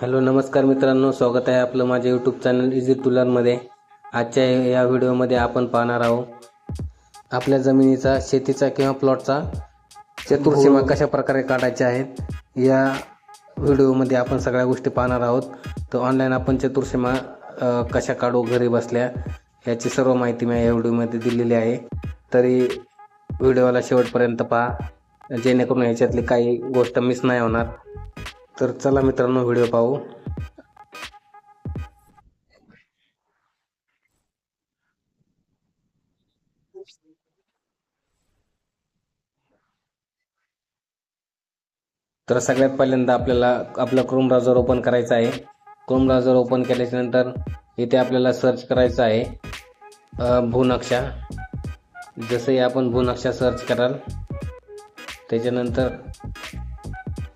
Hello नमस्कार मित्रांनो. स्वागत आहे आपलं माझ्या यूट्यूब चॅनल इझी टुलरमध्ये आजच्या या व्हिडिओमध्ये आपण पाहणार आहोत आपल्या जमिनीचा शेतीचा किंवा प्लॉटचा चतुर्सीमा कशा प्रकारे काढायच्या आहेत या व्हिडिओमध्ये आपण सगळ्या गोष्टी पाहणार आहोत. तर ऑनलाईन आपण चतुर्सीमा कशा काढू घरी बसल्या याची सर्व माहिती मी या व्हिडिओमध्ये दिलेली आहे. तरी व्हिडिओला शेवटपर्यंत पहा जेणेकरून याच्यातली काही गोष्ट मिस नाही होणार. तर चला मित्रांनो व्हिडिओ पाहू. तर सगळ्यात पहिल्यांदा आपल्याला आपलं क्रोम ब्राउझर ओपन करायचं आहे. क्रोम ब्राउझर ओपन केल्याच्यानंतर इथे आपल्याला सर्च करायचं आहे. भूनक्षा. जसंही आपण भूनक्षा सर्च कराल. त्याच्यानंतर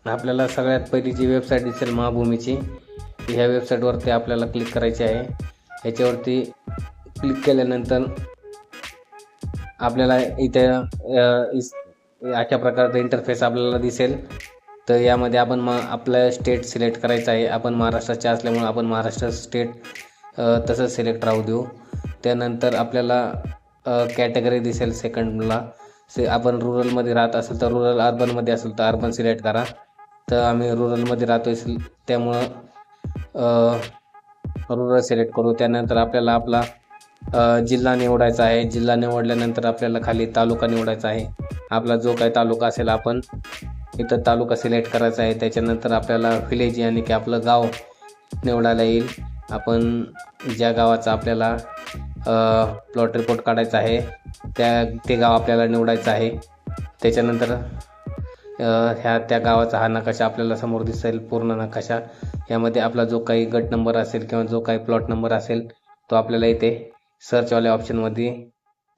आपल्याला सगळ्यात पहिली जी वेबसाईट दिसेल महाभूमीची ह्या वेबसाईटवरती आपल्याला क्लिक करायची आहे. ह्याच्यावरती क्लिक केल्यानंतर आपल्याला इथे अशा प्रकारचा इंटरफेस आपल्याला दिसेल. तर यामध्ये आपण मग आपलं स्टेट सिलेक्ट करायचं आहे. आपण महाराष्ट्राचे असल्यामुळे आपण महाराष्ट्र स्टेट तसंच सिलेक्ट राहू देऊ. त्यानंतर आपल्याला कॅटेगरी दिसेल सेकंडला से आपण रुरलमध्ये राहत असेल तर रुरल अर्बनमध्ये असेल तर अर्बन सिलेक्ट करा. तर आम्ही रुरलमध्ये राहतो त्यामुळं रुरल सिलेक्ट करू. त्यानंतर आपल्याला आपला जिल्हा निवडायचा आहे. जिल्हा निवडल्यानंतर आपल्याला खाली तालुका निवडायचा आहे. आपला जो काही तालुका असेल आपण इथं तालुका सिलेक्ट करायचा आहे. त्याच्यानंतर आपल्याला व्हिलेज आणि की आपलं गाव निवडायला येईल. आपण ज्या गावाचा आपल्याला प्लॉट रिपोर्ट काढायचा आहे त्या ते गाव आपल्याला निवडायचं आहे. त्याच्यानंतर ह्या त्या गावाचा हा नकाशा आपल्याला समोर दिसेल पूर्ण नकाशा. यामध्ये आपला जो काही गट नंबर असेल किंवा जो काही प्लॉट नंबर असेल तो आपल्याला इथे सर्चवाल्या ऑप्शनमध्ये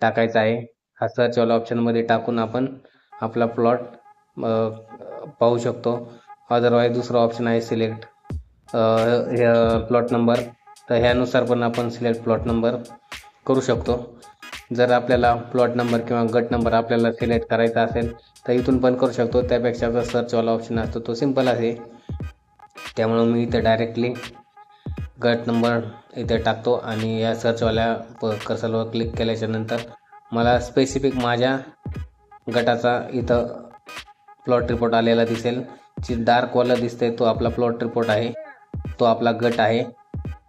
टाकायचा आहे. हा सर्चवाल्या ऑप्शनमध्ये टाकून आपण आपला प्लॉट पाहू शकतो. अदरवाईज दुसरा ऑप्शन आहे सिलेक्ट प्लॉट नंबर तर ह्यानुसार पण आपण सिलेक्ट प्लॉट नंबर करू शकतो. जर आपल्याला प्लॉट नंबर किंवा गट नंबर आपल्याला सिलेक्ट करायचा असेल तर इथून पण करू शकतो. त्यापेक्षा जो सर्चवाला ऑप्शन असतो तो सिंपल आहे. त्यामुळं मी इथं डायरेक्टली गट नंबर इथे टाकतो आणि या सर्चवाल्या प कसलवर क्लिक केल्याच्यानंतर मला स्पेसिफिक माझ्या गटाचा इथं प्लॉट रिपोर्ट आलेला दिसेल. जी डार्कवाला दिसते तो आपला प्लॉट रिपोर्ट आहे. तो आपला गट आहे.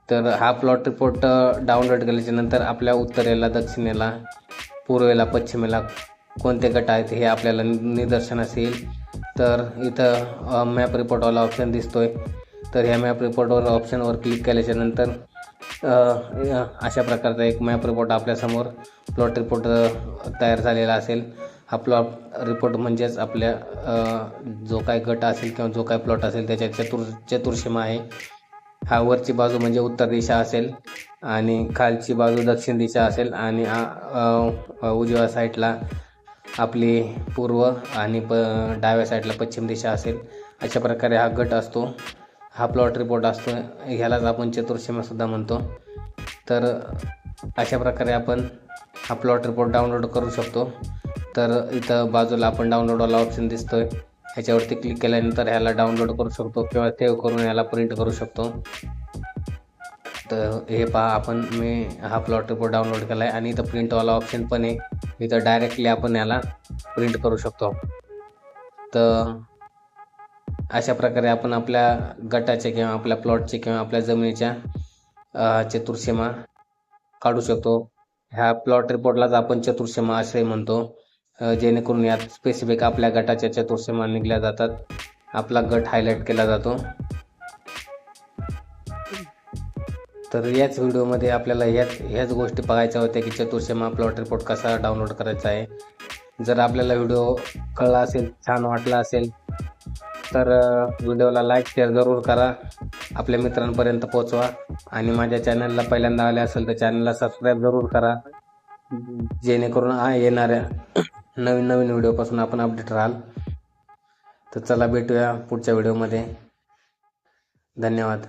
तर हा प्लॉट रिपोर्ट डाउनलोड केल्याच्यानंतर आपल्या उत्तरेला दक्षिणेला पूर्वेला पश्चिमेला कोणते गट आहेत हे आपल्याला नि- निदर्शनास येईल. तर इथं मॅप रिपोर्टवाला ऑप्शन दिसतो आहे तर ह्या मॅप रिपोर्टवर ऑप्शनवर क्लिक केल्याच्यानंतर अशा प्रकारचा एक मॅप रिपोर्ट आपल्यासमोर प्लॉट रिपोर्ट तयार झालेला असेल. हा प्लॉट रिपोर्ट म्हणजेच आपल्या जो काय गट असेल किंवा जो काय प्लॉट असेल त्याच्या चतुर चतुर्सीमा आहे. हा वरची बाजू म्हणजे उत्तर दिशा असेल आणि खालची बाजू दक्षिण दिशा असेल आणि उजव्या साईडला आपली पूर्व आणि प डाव्या साईडला पश्चिम दिशा असेल. अशा प्रकारे हा गट असतो. हा प्लॉट रिपोर्ट असतो. ह्यालाच आपण चतुर्सीमासुद्धा म्हणतो. तर अशा प्रकारे आपण हा प्लॉट रिपोर्ट डाउनलोड करू शकतो. तर इथं बाजूला आपण डाउनलोडवाला ऑप्शन दिसतो आहे ह्याच्यावरती क्लिक केल्यानंतर ह्याला डाउनलोड करू शकतो किंवा सेव्ह करून याला प्रिंट करू शकतो. तर हे पहा आपण मी हा प्लॉट रिपोर्ट डाउनलोड केला आहे आणि इथं प्रिंटवाला ऑप्शन पण आहे. इथं डायरेक्टली आपण याला प्रिंट करू शकतो. तर अशा प्रकारे आपण आपल्या गटाचे किंवा आपल्या प्लॉटचे किंवा आपल्या जमिनीच्या चतुर्सीमा काढू शकतो. ह्या प्लॉट रिपोर्टलाच आपण चतुर्सीमा आश्रय म्हणतो. जेणेकरून यात स्पेसिफिक आपल्या गटाच्या चतुर्सीमा निघल्या जातात. आपला गट हायलाईट केला जातो. तर याच व्हिडिओमध्ये आपल्याला ह्याच ह्याच गोष्टी बघायच्या होत्या की चतुर्सीमा प्लॉट रिपोर्ट कसा डाउनलोड करायचा आहे. जर आपल्याला व्हिडिओ कळला असेल छान वाटला असेल तर व्हिडिओला लाईक शेअर जरूर करा. आपल्या मित्रांपर्यंत पोहोचवा. आणि माझ्या चॅनलला पहिल्यांदा आले असेल तर चॅनलला सबस्क्राईब जरूर करा. जेणेकरून येणाऱ्या नवीन नवीन व्हिडिओपासून आपण अपडेट राहाल. तर चला भेटूया पुढच्या व्हिडिओमध्ये. धन्यवाद.